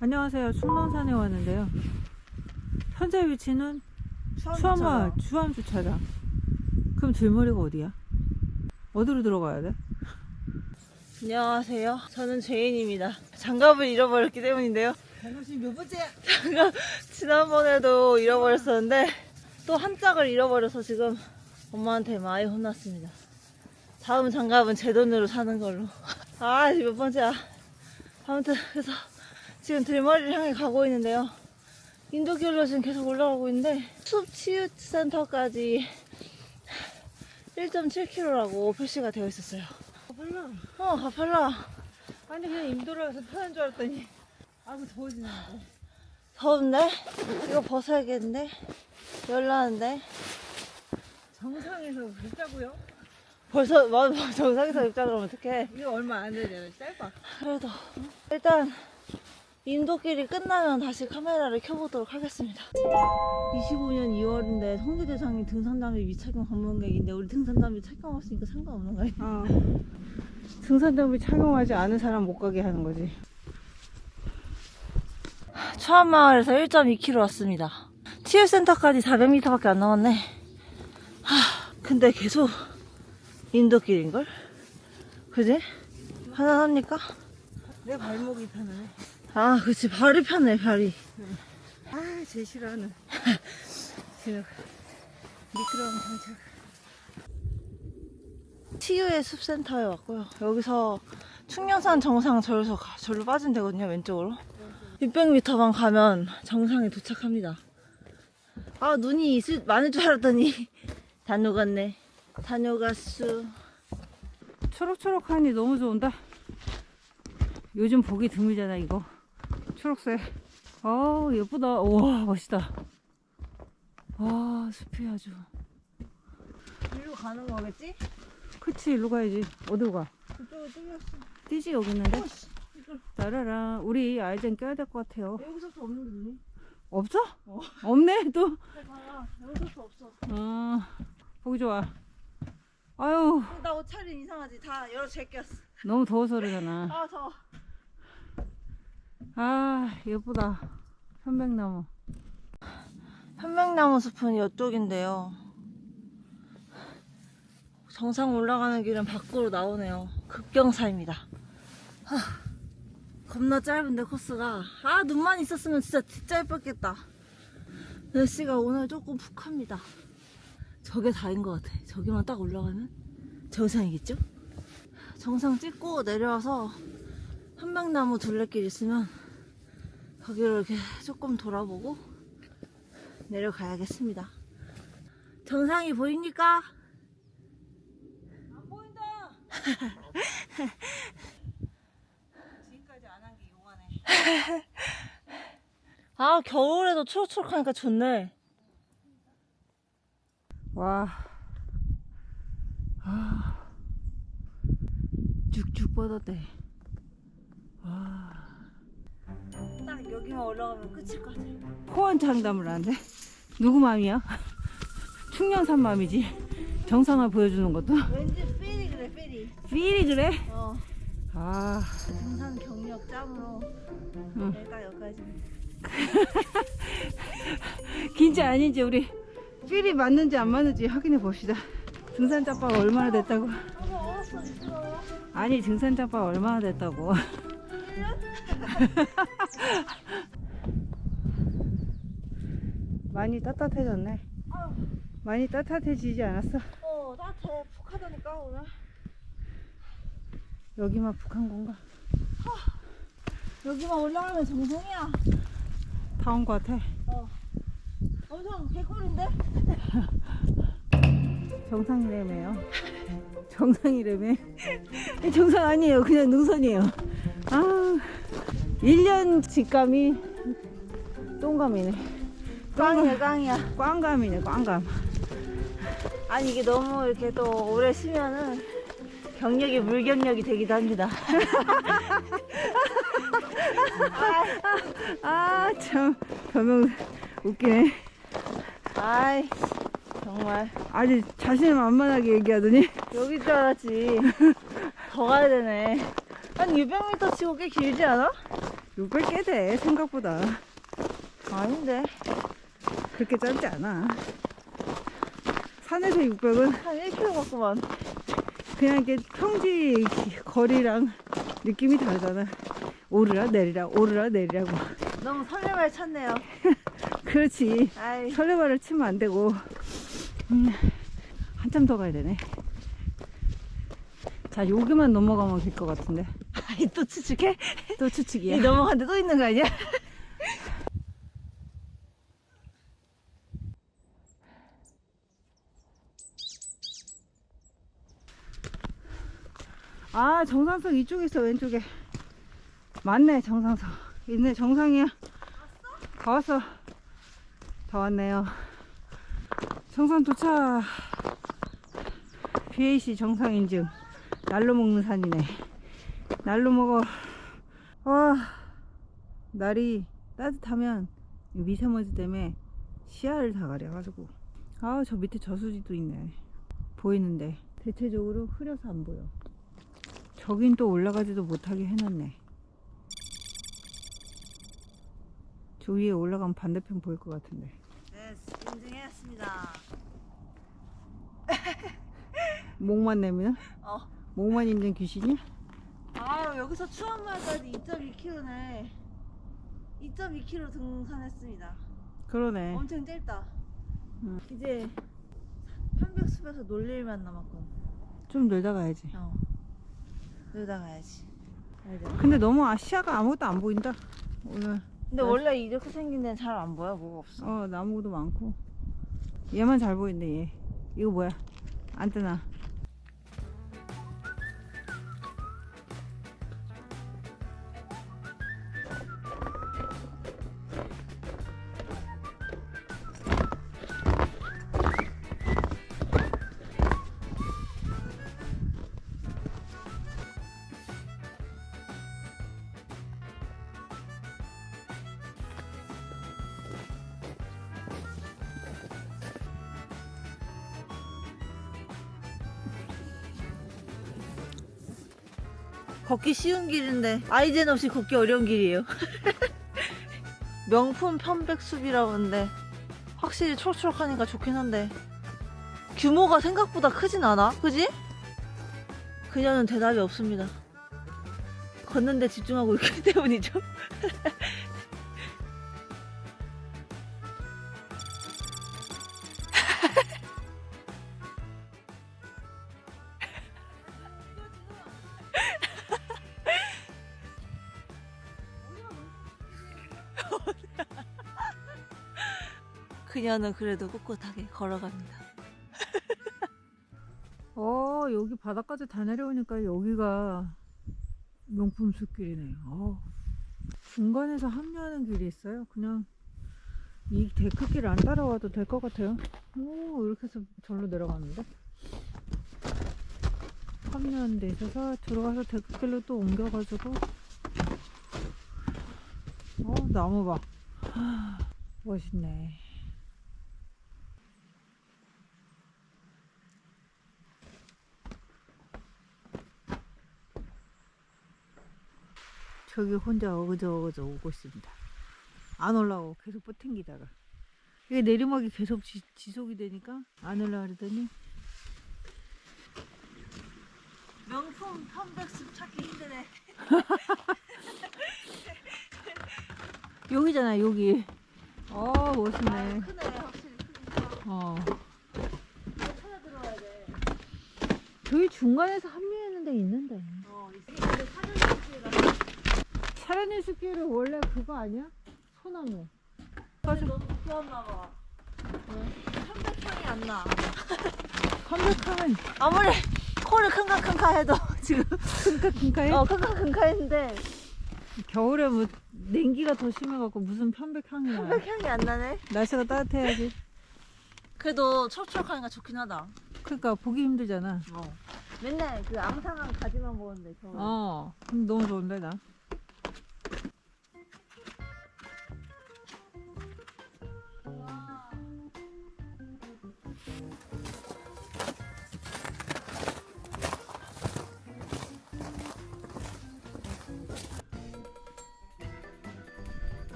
안녕하세요. 충남산에 왔는데요. 현재 위치는 추암마을 주암 주차장. 그럼 들머리가 어디야? 어디로 들어가야 돼? 안녕하세요. 저는 제인입니다. 장갑을 잃어버렸기 때문인데요. 당신 몇 번째야? 장갑 지난번에도 잃어버렸었는데 또 한 짝을 잃어버려서 지금 엄마한테 많이 혼났습니다. 다음 장갑은 제 돈으로 사는 걸로. 아, 몇 번째야. 아무튼 그래서 지금 들머리를 향해 가고 있는데요. 인도길로 지금 계속 올라가고 있는데 숲 치유센터까지 1.7km라고 표시가 되어 있었어요. 몰라. 어, 가팔라. 아니 그냥 임도로 가서 편한 줄 알았더니 아이고 더워지는데. 더운데? 이거 벗어야겠는데? 열나는데? 정상에서 묻자고요? 벌써, 뭐, 뭐 정상에서 입자 그러면 어떡해. 이거 얼마 안 되잖아. 짧아. 그래도, 일단, 인도길이 끝나면 다시 카메라를 켜보도록 하겠습니다. 25년 2월인데 성지대장이 등산담비 미착용 방문객인데 우리 등산담비 착용 없으니까 상관없는 거예요. 어. 등산담비 착용하지 않은 사람 못 가게 하는 거지. 추암마을에서 1.2km 왔습니다. 치유센터까지 400m밖에 안 남았네. 하, 근데 계속 인도길인걸? 그지? 편안합니까? 내 발목이 편하네. 아, 그치. 발이 편해, 발이. 아, 제 싫어하는. 그 미끄러운 장착. 치유의 숲센터에 왔고요. 여기서 충령산 정상 절로, 가- 절로 빠지면 되거든요, 왼쪽으로. 600m만 가면 정상에 도착합니다. 아, 눈이 있을, 많을 줄 알았더니 다 녹았네. 다 녹았수. 초록초록하니 너무 좋은다. 요즘 보기 드물잖아 이거. 초록색. 아 예쁘다. 우와 멋있다. 아 숲이 아주. 일로 가는 거겠지? 그치 일로 가야지. 어디로 가? 그쪽에 뚫렸어. 띠지 여기 있는데. 따라라. 우리 아이젠 껴야 될 것 같아요. 여기서도 없는데 눈이? 없어? 없네 또. 봐봐. 여기서도 없어. 어 보기 좋아. 아유 나 옷차림 이상하지? 다 여러 제꼈어. 너무 더워서 그러잖아. 아, 더워. 아 예쁘다. 편백나무. 현명나무 숲은 이쪽인데요. 정상 올라가는 길은 밖으로 나오네요. 급경사입니다. 하, 겁나 짧은데 코스가. 아 눈만 있었으면 진짜 진짜 예뻤겠다. 날씨가 오늘 조금 푹합니다. 저게 다인 것 같아. 저기만 딱 올라가면 정상이겠죠? 정상 찍고 내려와서 현명나무 둘레길 있으면 거기로 이렇게 조금 돌아보고 내려가야겠습니다. 정상이 보입니까? 안 보인다. 지금까지 안 한 게 용하네. 아 겨울에도 초록초록하니까 좋네. 와. 아. 쭉쭉 뻗었대. 와. 딱 여기만 올라가면 끝일 것 같아. 호언 장담을 하는데? 누구 맘이야? 충년산 맘이지. 정상을 보여주는 것도. 왠지 필이 그래 필이. 필이 그래? 어 아. 등산 경력 짬으로 응. 내가 여기까지. 긴지 아닌지 우리 필이 맞는지 안 맞는지 확인해 봅시다. 등산 짬바가 얼마나 됐다고? 어머 얼었어 미끄러워. 아니 등산 짬바가 얼마나 됐다고? 많이 따뜻해졌네. 아유, 많이 따뜻해지지 않았어? 어 따뜻해 푹하다니까 오늘. 여기만 북한 건가? 여기만 올라가면 정상이야. 다 온 것 같아. 어. 엄청 개꿀인데? 정상이래매요. 정상이래매. 정상 아니에요. 그냥 능선이에요. 아, 1년 직감이 똥감이네. 꽝이야 꽝이야. 꽝감이네, 꽝감. 아니 이게 너무 이렇게 또 오래 쉬면은 경력이 물경력이 되기도 합니다. 아, 참, 변명 웃기네. 아이 정말 아주 자신만만하게 얘기하더니. 여기 줄 알았지. 더 가야 되네. 한 600m 치고 꽤 길지 않아? 600꽤 돼, 생각보다. 아닌데. 그렇게 짧지 않아. 산에서 600은 한 1km 같구만. 그냥 이게 평지 거리랑 느낌이 다르잖아. 오르라 내리라, 오르라 내리라고. 너무 설레발 쳤네요. 그렇지. 아이. 설레발을 치면 안 되고. 음, 한참 더 가야 되네. 자, 여기만 넘어가면 될 것 같은데. 아이, 또 추측해? 또이 추측이야. 넘어간데 또 있는 거 아니야? 아, 정상석 이쪽에 있어, 왼쪽에. 맞네, 정상석. 있네, 정상이야. 다 왔어. 다 왔네요. 정상 도착. BAC 정상 인증. 날로 먹는 산이네. 날로 먹어. 와, 날이 따뜻하면 미세먼지 때문에 시야를 다 가려가지고. 아, 저 밑에 저수지도 있네. 보이는데. 대체적으로 흐려서 안 보여. 저긴 또 올라가지도 못하게 해놨네. 저 위에 올라가면 반대편 보일 것 같은데. 네, 인증했습니다. 목만 내면? 어. 목만 있는 귀신이야? 아, 여기서 추원마을까지 2.2km네. 2.2km 등산했습니다. 그러네. 엄청 짧다. 응. 이제 편백숲에서 놀릴만 남았군. 좀 놀다 가야지. 어. 놀다 가야지. 알죠? 근데 너무 아- 시야가 아무것도 안 보인다. 오늘. 근데 원래 이렇게 생긴 데는 잘 안 보여. 뭐가 없어. 어, 나무도 많고. 얘만 잘 보이는데, 얘. 이거 뭐야? 안 뜨나? 걷기 쉬운 길인데 아이젠 없이 걷기 어려운 길이에요. 명품 편백숲이라는데 확실히 초록초록하니까 좋긴 한데 규모가 생각보다 크진 않아, 그지? 그녀는 대답이 없습니다. 걷는데 집중하고 있기 때문이죠. 그녀는 그래도 꿋꿋하게 걸어갑니다. 어, 여기 바닥까지 다 내려오니까 여기가 명품 숲길이네. 어. 중간에서 합류하는 길이 있어요. 그냥 이 데크길 안 따라와도 될 것 같아요. 오, 이렇게 해서 절로 내려가는데. 합류하는 데 있어서 들어가서 데크길로 또 옮겨가지고. 어, 나무 봐. 멋있네. 저기 혼자 어그저 어그저 오고 있습니다. 안 올라오고 계속 버팅기다가 이게 내리막이 계속 지, 지속이 되니까 안 올라가려더니 명품 편백숲 찾기 힘드네. 여기잖아 여기. 어 멋있네. 크네, 확실히 크니까. 어 찾아 들어와야 돼. 저기 중간에서 합류하는 데 있는데. 어, 이게 근데 사전식이라 숲길은 원래 그거 아니야? 소나무. 너무 부끄럽나 봐. 편백향이 안 나. 컴백하면 아무리 코를 킁카킁카 해도 지금 킁카 킁카해? 어 킁카킁카 했는데 겨울에 뭐 냉기가 더 심해갖고 무슨 편백향이야. 편백향이 안 나네. 날씨가 따뜻해야지. 그래도 촉촉하니까 좋긴 하다. 그러니까 보기 힘들잖아. 어. 맨날 그 앙상한 가지만 먹었는데 저. 어, 그럼 너무 좋은데 나.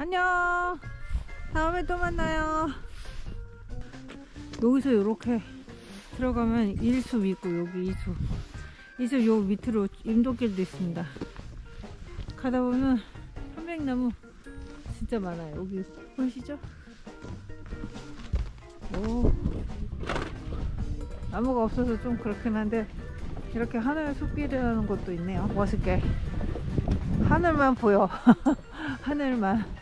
안녕. 다음에 또 만나요. 여기서 이렇게 들어가면 일숲 있고 여기 이숲. 이숲 요 밑으로 임도길도 있습니다. 가다 보면 편백나무 진짜 많아요. 여기 보이시죠? 오. 나무가 없어서 좀 그렇긴 한데 이렇게 하늘 숲길이라는 것도 있네요. 멋있게. 하늘만 보여. 하늘만.